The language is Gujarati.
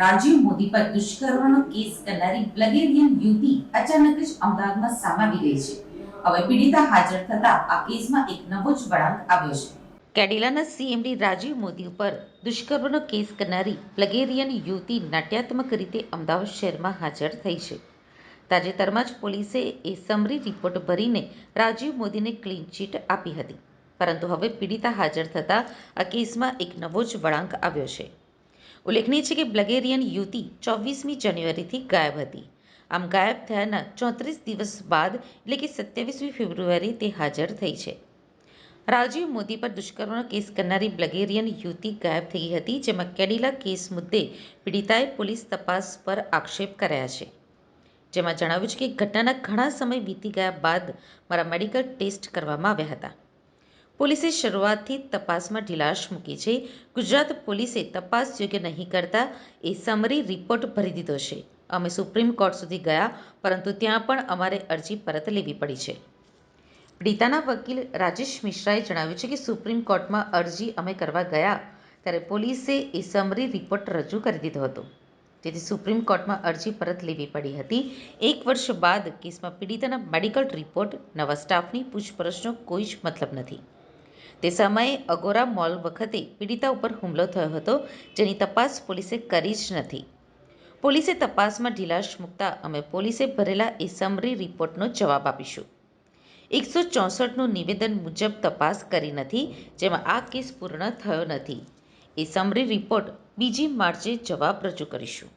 રાજીવ મોદી પર દુષ્કર્મનો કેસ કરનારી બ્લગેરિયન યુવતી અચાનક જ અમદાવાદમાં સામાવી ગઈ છે. હવે પીડિતા હાજર થતા આ કેસમાં એક નવો જ વળાંક આવ્યો છે. કેડિલાના સીએમડી રાજીવ મોદી ઉપર દુષ્કર્મનો કેસ કરનારી પ્લગેરિયન યુવતી નાટ્યાત્મક રીતે અમદાવાદ શહેરમાં હાજર થઈ છે. તાજેતરમાં જ પોલીસે એ સમરી રિપોર્ટ ભરીને રાજીવ મોદીને ક્લીન ચીટ આપી હતી. પરંતુ હવે પીડિતા હાજર થતાં આ કેસમાં એક નવો જ વળાંક આવ્યો છે. ઉલ્લેખનીય છે કે બ્લગેરિયન યુવતી ચોવીસમી જાન્યુઆરીથી ગાયબ હતી. આમ ગાયબ થયાના ચોત્રીસ દિવસ બાદ એટલે કે સત્યાવીસમી ફેબ્રુઆરી તે હાજર થઈ છે. રાજીવ મોદી પર દુષ્કર્મનો કેસ કરનારી બ્લગેરિયન યુવતી ગાયબ થઈ હતી, જેમાં કેડિલા કેસ મુદ્દે પીડિતાએ પોલીસ તપાસ પર આક્ષેપ કર્યા છે. જેમાં જણાવ્યું છે કે ઘટનાના ઘણા સમય વીતી ગયા બાદ મારા મેડિકલ ટેસ્ટ કરવામાં આવ્યા હતા. પોલીસે શરૂઆતથી તપાસમાં ઢીલાશ મૂકી છે. ગુજરાત પોલીસે તપાસ યોગ્ય નહીં કરતા એ સમરી રિપોર્ટ ભરી દીધો છે. અમે સુપ્રીમ કોર્ટ સુધી ગયા, પરંતુ ત્યાં પણ અમારે અરજી પરત લેવી પડી છે. પીડિતાના વકીલ રાજેશ મિશ્રાએ જણાવ્યું છે કે સુપ્રીમ કોર્ટમાં અરજી અમે કરવા ગયા, ત્યારે પોલીસે એ સમરી રિપોર્ટ રજૂ કરી દીધો હતો. જેથી સુપ્રીમ કોર્ટમાં અરજી પરત લેવી પડી હતી. એક વર્ષ બાદ કેસમાં પીડિતાના મેડિકલ રિપોર્ટ, નવા સ્ટાફની પૂછપરછનો કોઈ જ મતલબ નથી. તે સમયે અગોરા મોલ વખતે પીડિતા ઉપર હુમલો થયો હતો, જેની તપાસ પોલીસે કરી જ નથી. પોલીસે તપાસમાં ઢીલાશ મૂકતા અમે પોલીસે ભરેલા એ સમરી રિપોર્ટનો જવાબ આપીશું. એકસો ચોસઠનું નિવેદન મુજબ તપાસ કરી નથી, જેમાં આ કેસ પૂર્ણ થયો નથી. એ સમરી રિપોર્ટ બીજી માર્ચે જવાબ રજૂ કરીશું.